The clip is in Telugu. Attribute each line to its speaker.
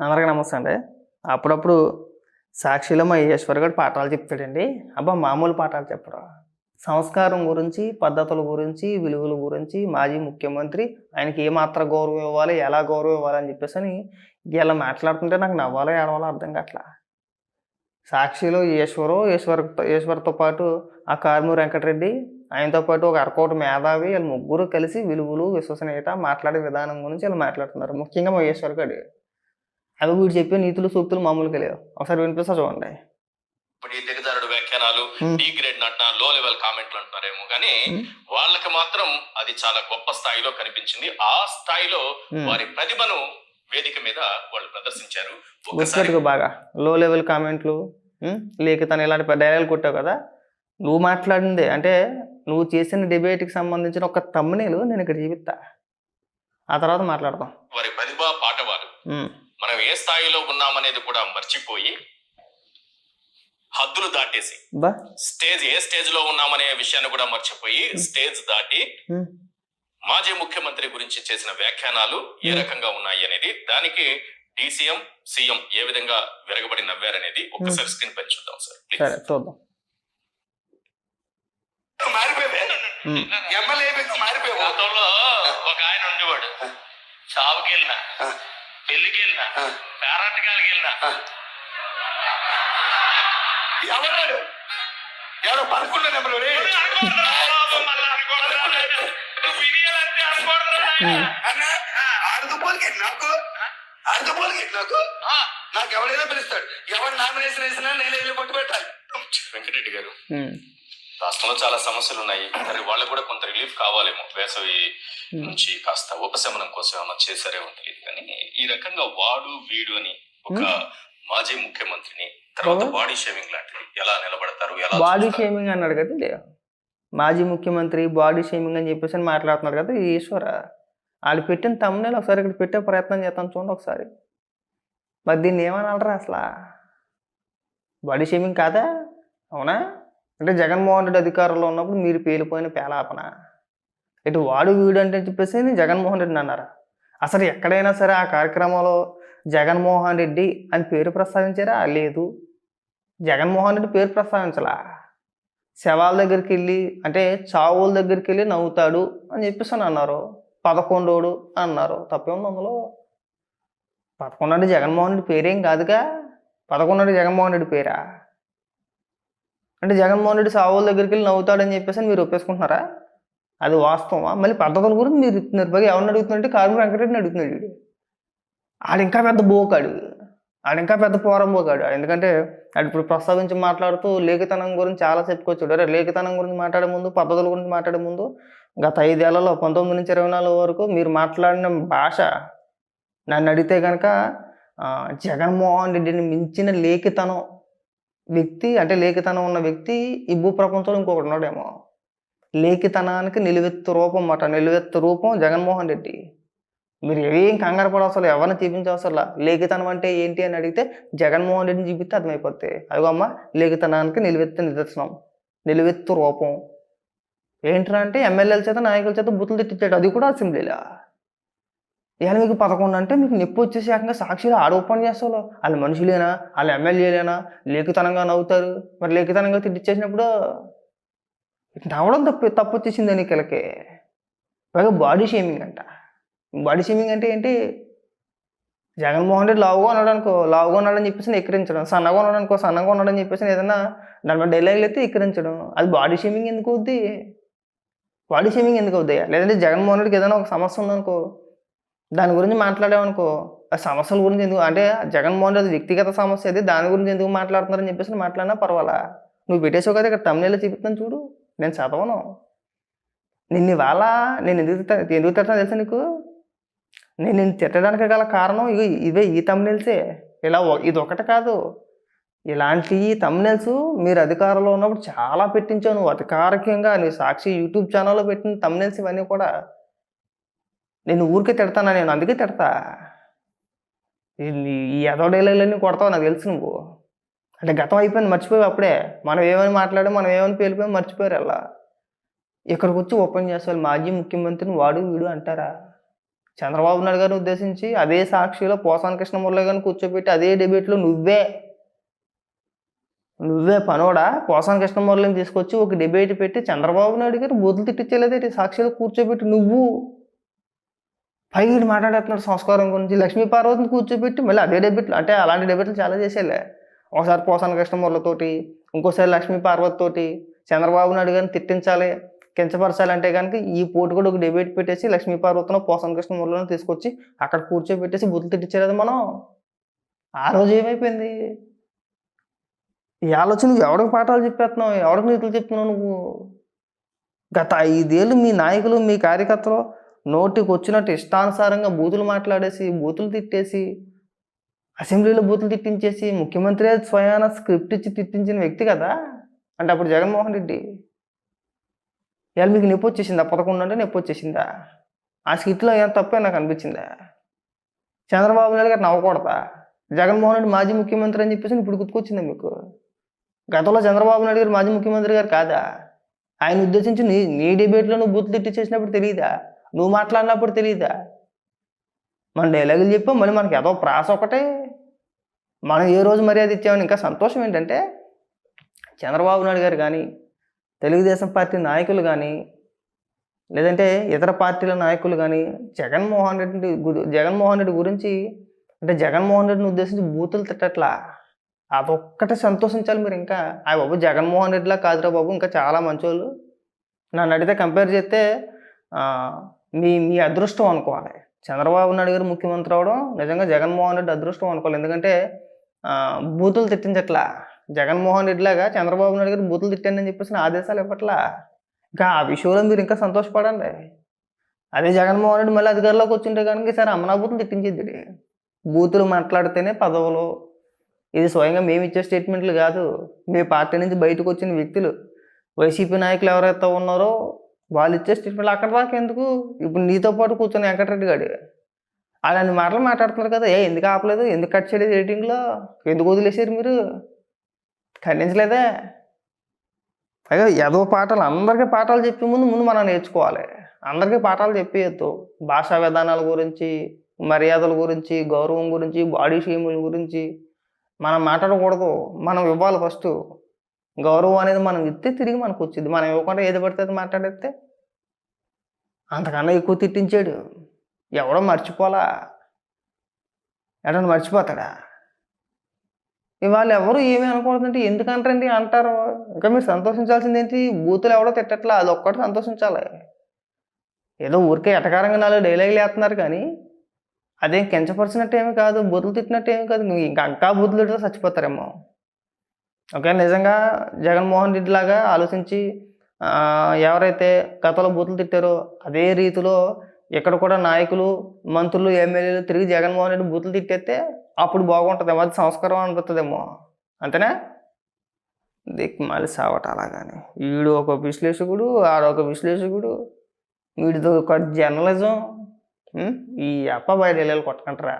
Speaker 1: అందరికీ నమస్తే అండి. అప్పుడప్పుడు సాక్షిలో మా ఈశ్వర్ గారు పాఠాలు చెప్తాడండి. అబ్బా మామూలు పాఠాలు చెప్పరా? సంస్కారం గురించి పద్ధతుల గురించి విలువల గురించి మాజీ ముఖ్యమంత్రి ఆయనకి ఏ గౌరవం ఇవ్వాలి ఎలా గౌరవం ఇవ్వాలి అని చెప్పేసి అని ఇలా మాట్లాడుతుంటే నాకు నవ్వాలో ఏడవాలో అర్థం కావట్లా సాక్షిలో ఈశ్వరు ఈశ్వర్ ఈశ్వర్తో పాటు ఆ కార్ము వెంకటరెడ్డి ఆయనతో పాటు ఒక అరకోట మేధావి వీళ్ళు ముగ్గురు కలిసి విలువలు విశ్వసనీయత మాట్లాడే విధానం గురించి వీళ్ళు మాట్లాడుతున్నారు. ముఖ్యంగా మా ఈశ్వర్ గారు. అవి వీడు చెప్పే నీతులు సూక్తులు మామూలుగా లేవు ఒకసారి వినిపిస్తా చూడండి
Speaker 2: ఇప్పుడు ఈ వ్యాఖ్యానాలు. డీ గ్రేడ్ నట్న లో లెవెల్ కామెంట్లు అంటున్నారేమో కానీ. వాళ్ళకి మాత్రం అది చాలా గొప్ప స్థాయిలో కనిపించింది ఆ స్థాయిలో. వారి ప్రతిభను వేదిక మీద వాళ్ళు ప్రదర్శించారు
Speaker 1: గుర్తుపెట్టుకో బాగా లో లెవెల్ కామెంట్లు? లేక తను ఇలాంటి డైలాగులు కొట్టావు కదా నువ్వు మాట్లాడిందే అంటే నువ్వు చేసిన డిబేట్కి సంబంధించిన ఒక తమ్మునేలు నేను ఇక్కడ చూపిస్తా ఆ తర్వాత మాట్లాడదాం
Speaker 2: వారి ప్రతిభ పాటవాలు
Speaker 1: ఉం.
Speaker 2: మనం ఏ స్థాయిలో ఉన్నామనేది కూడా మర్చిపోయి హద్దులు దాటేసి స్టేజ్ ఏ స్టేజ్లో ఉన్నామనే విషయాన్ని కూడా మర్చిపోయి స్టేజ్ దాటి. మాజీ ముఖ్యమంత్రి గురించి చేసిన వ్యాఖ్యానాలు ఏ. రకంగా ఉన్నాయి అనేది దానికి డీసీఎం సీఎం ఏ విధంగా విరగబడి నవ్వారనేది ఒక్కసారి స్క్రీన్ పై చూద్దాం సార్
Speaker 1: చూద్దాం.
Speaker 3: ఎమ్మెల్యే
Speaker 4: గతంలో ఒక ఆయన ఉండేవాడు చావుకి వెళ్ళినా. పెళ్ళికి వెళ్ళినా. పేరంటకాలకి వెళ్ళినా
Speaker 3: ఎవరు ఎవరో పదకొండు నెంబర్
Speaker 1: ఉం.
Speaker 3: అన్న అర్థపోలికి నాకు. నాకు. నాకు ఎవడైనా పిలుస్తాడు. ఎవరు నామినేషన్ వేసినా నేను వెళ్ళి పట్టు పెట్టాలి.
Speaker 2: వెంకటరెడ్డి గారు. రాష్ట్రంలో చాలా సమస్యలు ఉన్నాయి మరి వాళ్ళకు కూడా కొంత రిలీఫ్ కావాలేమో. వేసవి
Speaker 1: ఉం.
Speaker 2: నుంచి కాస్త ఉపశమనం కోసం ఏమన్నా చేశారేమో తెలియదు. కానీ ఈ రకంగా వాడు వీడు అని ఒక మాజీ ముఖ్యమంత్రిని తర్వాత
Speaker 1: బాబా.
Speaker 2: బాడీ షేవింగ్ లాంటిది ఎలా నిలబడతారు ఎలా
Speaker 1: బాడీ? షేమింగ్ అన్నాడు కదా. మాజీ ముఖ్యమంత్రి బాడీ షేమింగ్ అని చెప్పేసి అని మాట్లాడుతున్నాడు కదా ఈశ్వర. వాళ్ళు పెట్టిన తమ్మునేలు ఒకసారి ఇక్కడ పెట్టే ప్రయత్నం చేస్తాను చూడండి ఒకసారి. మరి దీన్ని ఏమనాలరా అసలు? బాడీ షేమింగ్ కాదా? అవునా? అంటే జగన్మోహన్ రెడ్డి అధికారంలో ఉన్నప్పుడు మీరు పేలిపోయిన పేలాపన. ఇటు వాడు వీడు అంటే చెప్పేసి జగన్మోహన్ రెడ్డిని అన్నారా? అసలు ఎక్కడైనా సరే ఆ కార్యక్రమంలో జగన్మోహన్ రెడ్డి అని పేరు ప్రస్తావించారా? లేదు. జగన్మోహన్ రెడ్డి పేరు ప్రస్తావించలా? శవాల దగ్గరికి వెళ్ళి అంటే చావుల దగ్గరికి వెళ్ళి నవ్వుతాడు అని చెప్పేసి అని అన్నారు. పదకొండోడు అన్నారు. తప్పేముంది అందులో? పదకొండు జగన్మోహన్ రెడ్డి పేరేం కాదుగా? పదకొండు జగన్మోహన్ రెడ్డి పేరా? అంటే జగన్మోహన్ రెడ్డి సావుల దగ్గరికి వెళ్ళి నవ్వుతాడని చెప్పేసి మీరు ఒప్పేసుకుంటున్నారా? అది వాస్తవమా? మళ్ళీ పద్ధతుల గురించి మీరు నిర్భయ ఎవరిని అడుగుతున్నారంటే కార్మిక వెంకటరెడ్డిని అడుగుతున్నాడు వీడు. ఆడు ఇంకా పెద్ద బోకాడు. ఆడు ఇంకా పెద్ద పోరం పోకాడు ఎందుకంటే ఆడు ఇప్పుడు ప్రస్తావించి మాట్లాడుతూ లేఖితనం గురించి చాలా చెప్పుకొచ్చాడు అరే లేఖితనం గురించి మాట్లాడే ముందు పద్ధతుల గురించి మాట్లాడే ముందు గత ఐదేళ్ళలో పంతొమ్మిది నుంచి ఇరవై నాలుగు వరకు మీరు మాట్లాడిన భాష నన్ను అడిగితే కనుక జగన్మోహన్ రెడ్డిని మించిన లేఖితనం వ్యక్తి అంటే లేఖితనం ఉన్న వ్యక్తి ఈ భూప్రపంచంలో ఇంకొకటి ఉన్నాడేమో. లేఖితనానికి నిలువెత్తు రూపం అన్నమాట నిలువెత్తు రూపం జగన్మోహన్ రెడ్డి. మీరు ఏం కంగారు పడవసలు ఎవరిని చూపించవసరం లేఖితనం అంటే ఏంటి అని అడిగితే జగన్మోహన్ రెడ్డిని చూపిస్తే అర్థమైపోతాయి అదిగో అమ్మ లేఖితనానికి నిలువెత్తు నిదర్శనం నిలువెత్తు రూపం. ఏంట్రా అంటే ఎమ్మెల్యేల చేత నాయకుల చేత బుతులు తిట్టించాడు. అది కూడా అసెంబ్లీలో? ఇవాళ మీకు పదకొండు అంటే మీకు నొప్పి వచ్చేసి ఏకంగా సాక్షిలో ఓపెన్ చేస్తావు వాళ్ళు మనుషులేనా? వాళ్ళు ఎమ్మెల్యేలేనా? లేఖితనంగా నవ్వుతారు. మరి లేఖితనంగా తిట్టిచ్చేసినప్పుడు నవ్వడం తప్పు తప్పు వచ్చేసింది ఎన్నికలకి పైగా బాడీ షేమింగ్ అంట. బాడీ షేమింగ్ అంటే ఏంటి? జగన్మోహన్ రెడ్డి లావుగా ఉన్నాడు అనుకో లావుగా ఉన్నాడని చెప్పేసి ఎక్కిరించడం. సన్నగా ఉన్నాడు అనుకో సన్నగా ఉన్నాడని చెప్పేసి ఏదైనా దాని మీద డైలాగులు అయితే ఎక్కిరించడం. అది బాడీ షేమింగ్ ఎందుకు అవుద్ది? బాడీ షేమింగ్ ఎందుకు అవుతాయి లేదంటే జగన్మోహన్ రెడ్డికి ఏదైనా ఒక సమస్య ఉందనుకో దాని గురించి మాట్లాడామనుకో ఆ సమస్యల గురించి ఎందుకు అంటే జగన్మోహన్ రెడ్డి వ్యక్తిగత సమస్య అది దాని గురించి ఎందుకు మాట్లాడుతున్నారని చెప్పేసి మాట్లాడినా పర్వాలా? నువ్వు పెట్టేసావు కదా ఇక్కడ తమిళలో చూపిస్తాను చూడు నేను చదవను. నిన్ను ఇవాళ నేను ఎందుకు ఎందుకు తిట్టా తెలుసా నీకు? నేను నిన్ను తిట్టడానికి గల కారణం ఇవి ఇవే ఈ తమ్నెల్సే. ఇలా ఇది ఒకటి కాదు. ఇలాంటి తమ్నెల్స్ మీరు అధికారంలో ఉన్నప్పుడు చాలా పెట్టించావు నువ్వు. అధికారికంగా నీ సాక్షి యూట్యూబ్ ఛానల్లో పెట్టిన తమ్నెల్స్ ఇవన్నీ కూడా నేను ఊరికే తిడతానా? నేను అందుకే తిడతా. ఈ నీ- ఎదో కొడతావు నాకు తెలుసు నువ్వు. అంటే గతం అయిపోయింది మర్చిపోయావు అప్పుడే. మనం ఏమని మాట్లాడాం మనం ఏమని పేలిపోయాం మర్చిపోయారు అలా. ఇక్కడికి వచ్చి ఓపెన్ చేస్తారు మాజీ ముఖ్యమంత్రిని వాడు వీడు అంటారా? చంద్రబాబు నాయుడు గారిని ఉద్దేశించి అదే సాక్షిలో పోసాని కృష్ణమురళి గారిని కూర్చోబెట్టి అదే డిబేట్లో నువ్వే. నువ్వే పనోడా? పోసాని కృష్ణమురళిని తీసుకొచ్చి ఒక డిబేట్ పెట్టి చంద్రబాబు నాయుడు గారు బూతులు తిట్టించలేదేంటి? సాక్షిలో కూర్చోబెట్టి నువ్వు. పైకి మాట్లాడేస్తున్నాడు సంస్కారం గురించి. లక్ష్మీ పార్వతిని కూర్చోబెట్టి మళ్ళీ అదే డెబిట్లు అంటే అలాంటి డెబిట్లు చాలా చేసేలే. ఒకసారి పోసాన కృష్ణమూర్లతోటి ఇంకోసారి లక్ష్మీ పార్వతితోటి చంద్రబాబు నాయుడు గారిని తిట్టించాలి కించపరచాలంటే కనుక ఈ పోటీ కూడా ఒక డిబేట్ పెట్టేసి లక్ష్మీ పార్వతిలో పోసాన కృష్ణమూర్లను తీసుకొచ్చి అక్కడ కూర్చోబెట్టేసి బుద్ధులు తిట్టించలేదు మనం. ఆ రోజు ఏమైపోయింది? ఈ ఆలోచన ఎవడికి ఎవరికి పాఠాలు చెప్పేస్తున్నావు? ఎవరికి నీతులు చెప్తున్నావు నువ్వు? గత ఐదేళ్ళు మీ నాయకులు మీ కార్యకర్తలు నోటికి వచ్చినట్టు ఇష్టానుసారంగా బూతులు మాట్లాడేసి బూతులు తిట్టేసి అసెంబ్లీలో బూతులు తిట్టించేసి ముఖ్యమంత్రి స్వయాన స్క్రిప్ట్ ఇచ్చి తిట్టించిన వ్యక్తి కదా? అంటే అప్పుడు జగన్మోహన్ రెడ్డి. ఇవాళ మీకు నొప్పి వచ్చేసిందా? పదకొండు అంటే నొప్పి వచ్చేసిందా? ఆ స్కిట్లో ఏం తప్పే నాకు అనిపించిందా? చంద్రబాబు నాయుడు గారు నవ్వకూడదా? జగన్మోహన్ రెడ్డి మాజీ ముఖ్యమంత్రి అని చెప్పేసి ఇప్పుడు గుర్తుకొచ్చిందా మీకు? గతంలో చంద్రబాబు నాయుడు గారు మాజీ ముఖ్యమంత్రి గారు కాదా? ఆయన ఉద్దేశించి నీ నీ డిబేట్లో నువ్వు బూతులు తిట్టించేసినప్పుడు తెలియదా? నువ్వు మాట్లాడినప్పుడు తెలియదా మన డైలాగులు చెప్పాం మళ్ళీ మనకి ఏదో ప్రాస ఒకటే. మనం ఏ రోజు మర్యాద ఇచ్చామని ఇంకా సంతోషం ఏంటంటే చంద్రబాబు నాయుడు గారు కానీ తెలుగుదేశం పార్టీ నాయకులు కానీ లేదంటే ఇతర పార్టీల నాయకులు కానీ జగన్మోహన్ రెడ్డి జగన్మోహన్ రెడ్డి గురించి అంటే జగన్మోహన్ రెడ్డిని ఉద్దేశించి బూతులు తిట్టట్లా అదొక్కటే సంతోషించాలి మీరు ఇంకా. ఆ బాబు జగన్మోహన్ రెడ్డిలా కాదురా బాబు ఇంకా చాలా మంచోళ్ళు. నన్ను అడిగితే కంపేర్ చేస్తే మీ మీ అదృష్టం అనుకోవాలి. చంద్రబాబు నాయుడు గారు ముఖ్యమంత్రి అవడం నిజంగా జగన్మోహన్ రెడ్డి అదృష్టం అనుకోవాలి. ఎందుకంటే బూతులు తిట్టించట్లా. జగన్మోహన్ రెడ్డి లాగా చంద్రబాబు నాయుడు గారు బూతులు తిట్టండి అని చెప్పేసి ఆదేశాలు ఇవ్వట్లా. ఇంకా ఆ విషయంలో మీరు ఇంకా సంతోషపడండి. అదే జగన్మోహన్ రెడ్డి మళ్ళీ అధికారంలోకి వచ్చింటే కనుక సరే అమ్మనా బూతులు తిట్టించేది బూతులు మాట్లాడితేనే పదవులు. ఇది స్వయంగా మేము ఇచ్చే స్టేట్మెంట్లు కాదు. మీ పార్టీ నుంచి బయటకు వచ్చిన వ్యక్తులు. వైసీపీ నాయకులు ఎవరైతే ఉన్నారో వాళ్ళు ఇచ్చే స్టేట్మెంట్ అక్కడ దాకా ఎందుకు? ఇప్పుడు నీతో పాటు కూర్చొని వెంకటరెడ్డి గారు అలాంటి మాటలు మాట్లాడుతున్నారు కదా. ఏ ఎందుకు ఆపలేదు? ఎందుకు కట్ చేయలేదు ఎడిటింగ్లో ఎందుకు వదిలేసారు మీరు? ఖండించలేదే? పైగా ఏదో పాఠాలు అందరికీ పాఠాలు చెప్పే ముందు ముందు మనం నేర్చుకోవాలి. అందరికీ పాఠాలు చెప్పేయద్దు. భాషా విధానాల గురించి మర్యాదల గురించి గౌరవం గురించి బాడీ షేముల గురించి మనం మాట్లాడకూడదు. మనం ఇవ్వాలి ఫస్ట్ గౌరవం అనేది మనం ఇస్తే తిరిగి మనకు వచ్చింది. మనం ఇవ్వకుండా ఏది పడితే మాట్లాడితే అంతకన్నా ఎక్కువ తిట్టించాడు. ఎవడో మర్చిపోలా. ఎవడన్నా మర్చిపోతాడా? ఇవాళ ఎవరు ఏమీ అనకూడదంటే ఎందుకంటారండి అంటారు? ఇంకా మీరు సంతోషించాల్సింది ఏంటి? బూతులు ఎవడో తిట్టట్లా. అది ఒక్కటి సంతోషించాలి. ఏదో ఊరికే ఎటకారంగా నాలుగు డైలాగులు వేస్తున్నారు కానీ అదేం కించపరిచినట్టు ఏమి కాదు. బుద్ధులు తిట్టినట్టు ఏమి కాదు. నువ్వు ఇంకా ఇంకా బుద్ధులు చచ్చిపోతారేమో. ఓకే నిజంగా జగన్మోహన్ రెడ్డి లాగా ఆలోచించి ఎవరైతే గతంలో బూతులు తిట్టారో అదే రీతిలో ఇక్కడ కూడా నాయకులు మంత్రులు ఎమ్మెల్యేలు తిరిగి జగన్మోహన్ రెడ్డి బూతులు తిట్టేస్తే అప్పుడు బాగుంటుందేమో అది సంస్కారం అనిపిస్తుందేమో. అంతేనా? దిక్ మళ్ళీ సావట అలాగానే. వీడు ఒక విశ్లేషకుడు ఆడొక విశ్లేషకుడు. వీడితో ఒక జర్నలిజం. ఈ అప్ప బయట కొట్టకంటారా.